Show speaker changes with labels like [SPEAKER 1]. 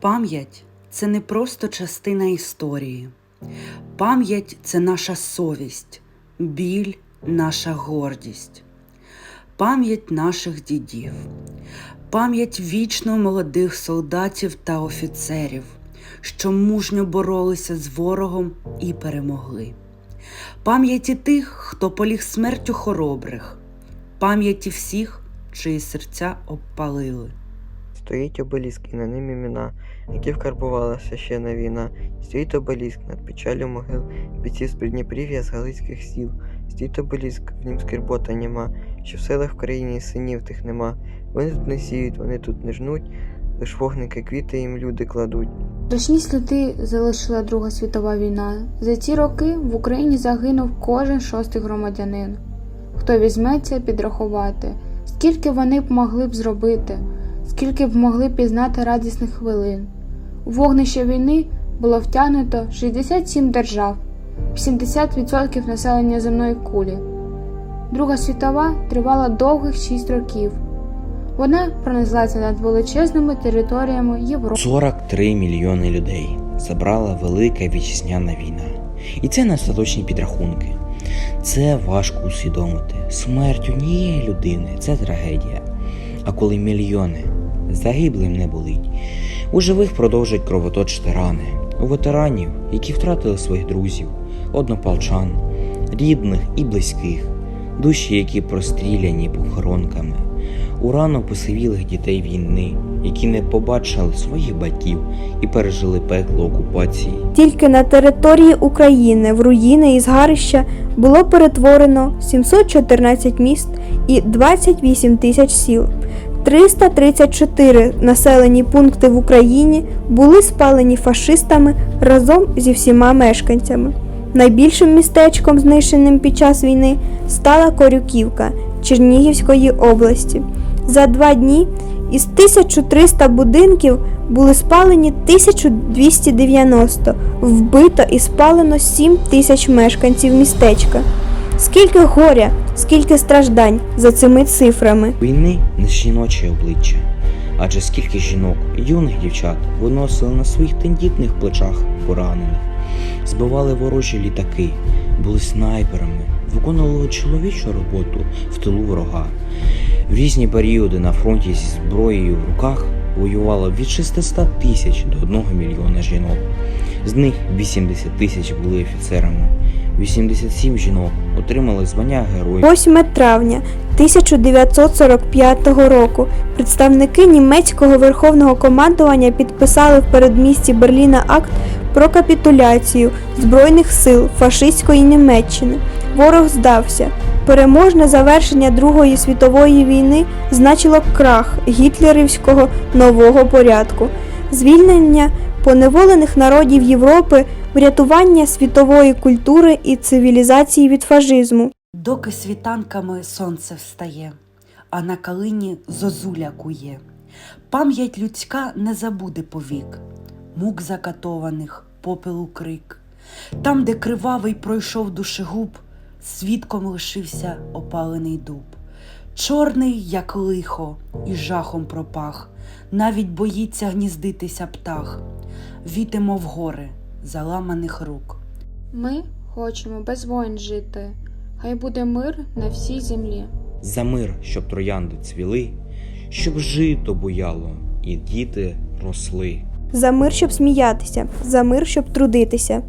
[SPEAKER 1] Пам'ять це не просто частина історії. Пам'ять це наша совість, біль, наша гордість, пам'ять наших дідів, пам'ять вічно молодих солдатів та офіцерів, що мужньо боролися з ворогом і перемогли. Пам'яті тих, хто поліг смертю хоробрих, пам'яті всіх, чиї серця обпалили.
[SPEAKER 2] Стоїть обеліск і на ним імена, які вкарбувала священна війна. Стоїть обеліск над печалю могил, бійців з Придніпрів'я з Галицьких сіл. Стоїть обеліск, в нім скирбота нема, що в селах в країні синів тих нема. Вони тут не сіють, вони тут не жнуть, лиш вогники квіти їм люди кладуть.
[SPEAKER 3] Страшні сліди залишила Друга світова війна. За ці роки в Україні загинув кожен шостий громадянин. Хто візьметься підрахувати, скільки вони б могли б зробити, скільки б могли пізнати радісних хвилин. У вогнище війни було втягнуто 67 держав, 70% населення земної кулі. Друга світова тривала довгих 6 років. Вона пронеслася над величезними територіями Європи.
[SPEAKER 4] 43 мільйони людей забрала велика вітчизняна війна. І це не остаточні підрахунки. Це важко усвідомити. Смерть однієї людини це трагедія. А коли мільйони загиблим не болить, у живих продовжать кровоточити рани, у ветеранів, які втратили своїх друзів, однополчан, рідних і близьких, душі, які простріляні похоронками, у рано посивілих дітей війни, які не побачили своїх батьків і пережили пекло окупації.
[SPEAKER 5] Тільки на території України в руїни і згарища було перетворено 714 міст і 28 тисяч сіл. 334 населені пункти в Україні були спалені фашистами разом зі всіма мешканцями. Найбільшим містечком, знищеним під час війни, стала Корюківка Чернігівської області. За два дні із 1300 будинків були спалені 1290, вбито і спалено 7 тисяч мешканців містечка. Скільки горя, скільки страждань за цими цифрами.
[SPEAKER 4] Війни не жіноче обличчя, адже скільки жінок, юних дівчат виносили на своїх тендітних плечах поранених, збивали ворожі літаки, були снайперами, виконували чоловічу роботу в тилу ворога. В різні періоди на фронті зі зброєю в руках воювало від 600 тисяч до 1 мільйона жінок. З них 80 тисяч були офіцерами, 87 жінок отримали звання героїв.
[SPEAKER 5] 8 травня 1945 року представники німецького верховного командування підписали в передмісті Берліна акт про капітуляцію Збройних сил фашистської Німеччини. Ворог здався. Переможне завершення Другої світової війни значило крах гітлерівського нового порядку, звільнення поневолених народів Європи, врятування світової культури і цивілізації від фашизму.
[SPEAKER 1] Доки світанками сонце встає, а на калині зозуля кує. Пам'ять людська не забуде повік, мук закатованих, попелу крик. Там, де кривавий пройшов душегуб, свідком лишився опалений дуб. Чорний, як лихо, і жахом пропах, навіть боїться гніздитися птах. Вітимо в гори заламаних рук.
[SPEAKER 3] Ми хочемо без воїн жити. Хай буде мир на всій землі.
[SPEAKER 4] За мир, щоб троянди цвіли, щоб жито буяло і діти росли.
[SPEAKER 5] За мир, щоб сміятися, за мир, щоб трудитися,